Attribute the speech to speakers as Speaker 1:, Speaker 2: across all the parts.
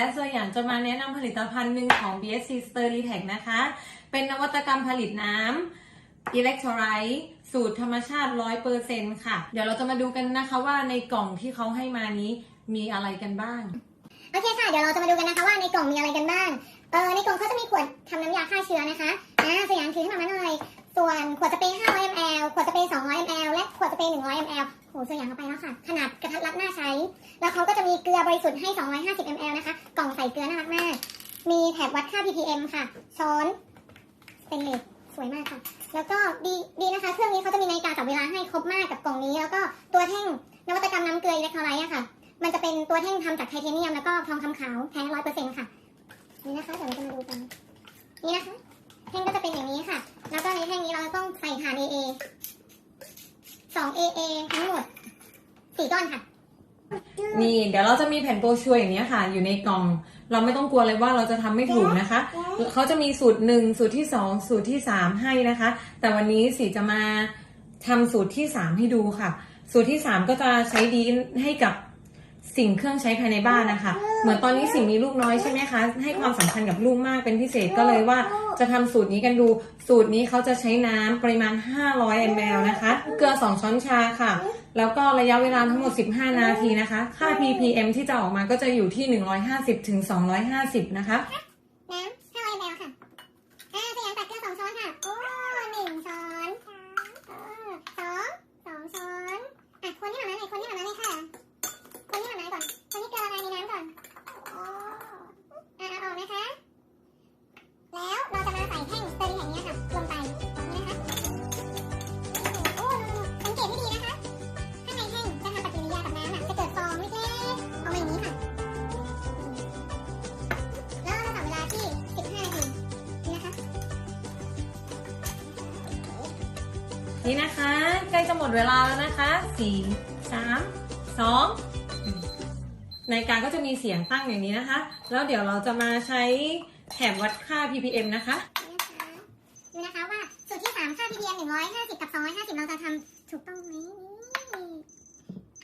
Speaker 1: และสวยอย่างจะมาแนะนำผลิตภัณฑ์หนึ่งของ BSC Sterlitech นะคะ เป็นนวัตกรรมผลิตน้ำอิเล็กโทรไลต์สูตรธรรมชาติ 100%ค่ะ เดี๋ยวเราจะมาดูกันนะคะว่าในกล่องที่เขาให้มานี้มีอะไรกันบ้าง
Speaker 2: โอเคค่ะ เดี๋ยวเราจะมาดูกันนะคะว่าในกล่องมีอะไรกันบ้าง ดสเปรย์100 ml โหสยามเอาไปแล้วค่ะ ขนาดกระทัดรัดน่าใช้ แล้วเขาก็จะมีเกลือบริสุทธิ์ให้ 250 ml นะคะ กล่องใส่เกลือน่ารักมาก มีแถบวัดค่า ppm ค่ะ ช้อนสเตนเลสสวยมากค่ะ แล้วก็ดีดีนะคะ เครื่องนี้เขาจะมีนาฬิกาจับเวลาให้ครบมากกับกล่องนี้ แล้วก็ตัวแท่งนวัตกรรมน้ำเกลืออิเล็กโทรไลต์อะค่ะ มันจะเป็นตัวแท่งทำจากไทเทเนียมแล้วก็ทองคำขาวแท้ร้อยเปอร์เซ็นต์ค่ะ 2 AA ทั้งหมด 4 ก้อนค่ะ
Speaker 1: นี่เดี๋ยวเราจะมีแผ่นโปรชัวร์อย่างนี้ค่ะ อยู่ในกล่อง เราไม่ต้องกลัวเลยว่าเราจะทำไม่ถูกนะคะ เขาจะมีสูตรหนึ่งสูตรที่สองสูตรที่สามให้นะคะ แต่วันนี้สีจะมาทำสูตรที่สามให้ดูค่ะ สูตรที่สามก็จะใช้ดีให้กับ สิ่งเครื่องใช้ภายในบ้านนะคะ เหมือนตอนนี้สิ่งมีลูกน้อยใช่ไหมคะ ให้ความสำคัญกับลูกมากเป็นพิเศษก็เลยว่าจะทำสูตรนี้กันดู สูตรนี้เขาจะใช้น้ำปริมาณ 500 ml นะคะ เกลือ 2 ช้อนชาค่ะ แล้วก็ระยะเวลาทั้งหมด 15 นาทีนะคะ ค่า ppm ที่จะออกมาก็จะอยู่ที่ 150-250 นะคะ
Speaker 2: นี่นะคะใกล้จะหม
Speaker 1: ดเวลาแล้วนะคะสี่สามสองนาฬิกาก็จะมีเสียงตั้งอย่างนี้นะคะ แล้วเดี๋ยวเราจะมาใช้แถบวัดค่า ppm นะคะ
Speaker 2: นะคะดูนะคะว่าสูตรที่ 3 ค่า ppm 150 กับ 250 เราจะทำถูกต้องไหม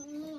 Speaker 2: นี่